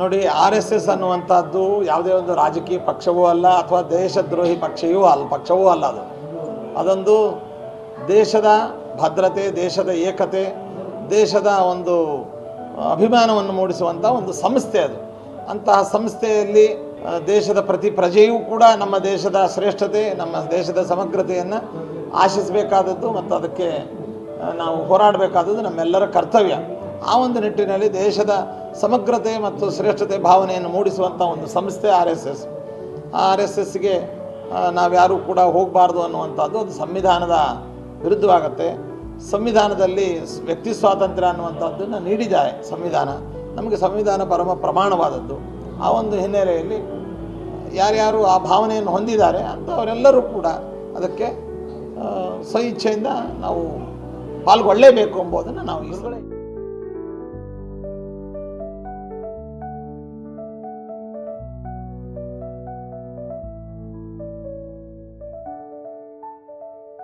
ನೋಡಿ, R S S ಅನ್ನುವಂಥದ್ದು ಯಾವುದೇ ಒಂದು ರಾಜಕೀಯ ಪಕ್ಷವೂ ಅಲ್ಲ ಅಥವಾ ದೇಶದ್ರೋಹಿ ಪಕ್ಷವೂ ಅಲ್ಲ ಪಕ್ಷವೂ ಅಲ್ಲ ಅದು. ಅದೊಂದು ದೇಶದ ಭದ್ರತೆ, ದೇಶದ ಏಕತೆ, ದೇಶದ ಒಂದು ಅಭಿಮಾನವನ್ನು ಮೂಡಿಸುವಂಥ ಒಂದು ಸಂಸ್ಥೆ ಅದು. ಅಂತಹ ಸಂಸ್ಥೆಯಲ್ಲಿ ದೇಶದ ಪ್ರತಿ ಪ್ರಜೆಯೂ ಕೂಡ ನಮ್ಮ ದೇಶದ ಶ್ರೇಷ್ಠತೆ, ನಮ್ಮ ದೇಶದ ಸಮಗ್ರತೆಯನ್ನು ಆಶಿಸಬೇಕಾದದ್ದು ಮತ್ತು ಅದಕ್ಕೆ ನಾವು ಹೋರಾಡಬೇಕಾದದ್ದು ನಮ್ಮೆಲ್ಲರ ಕರ್ತವ್ಯ. ಆ ಒಂದು ನಿಟ್ಟಿನಲ್ಲಿ ದೇಶದ ಸಮಗ್ರತೆ ಮತ್ತು ಶ್ರೇಷ್ಠತೆ ಭಾವನೆಯನ್ನು ಮೂಡಿಸುವಂಥ ಒಂದು ಸಂಸ್ಥೆ R S S. R S ಎಸ್ಗೆ ನಾವ್ಯಾರೂ ಕೂಡ ಹೋಗಬಾರ್ದು ಅನ್ನುವಂಥದ್ದು ಅದು ಸಂವಿಧಾನದ ವಿರುದ್ಧವಾಗುತ್ತೆ. ಸಂವಿಧಾನದಲ್ಲಿ ವ್ಯಕ್ತಿ ಸ್ವಾತಂತ್ರ್ಯ ಅನ್ನುವಂಥದ್ದನ್ನು ನೀಡಿದ್ದಾರೆ ಸಂವಿಧಾನ. ನಮಗೆ ಸಂವಿಧಾನ ಪರಮ ಪ್ರಮಾಣವಾದದ್ದು. ಆ ಒಂದು ಹಿನ್ನೆಲೆಯಲ್ಲಿ ಯಾರ್ಯಾರು ಆ ಭಾವನೆಯನ್ನು ಹೊಂದಿದ್ದಾರೆ ಅಂಥವರೆಲ್ಲರೂ ಕೂಡ ಅದಕ್ಕೆ ಆ, ಸ್ವಇಚ್ಛೆಯಿಂದ ನಾವು ಪಾಲ್ಗೊಳ್ಳಲೇಬೇಕು ಎಂಬುದನ್ನು ನಾವು ಈಗಲೇ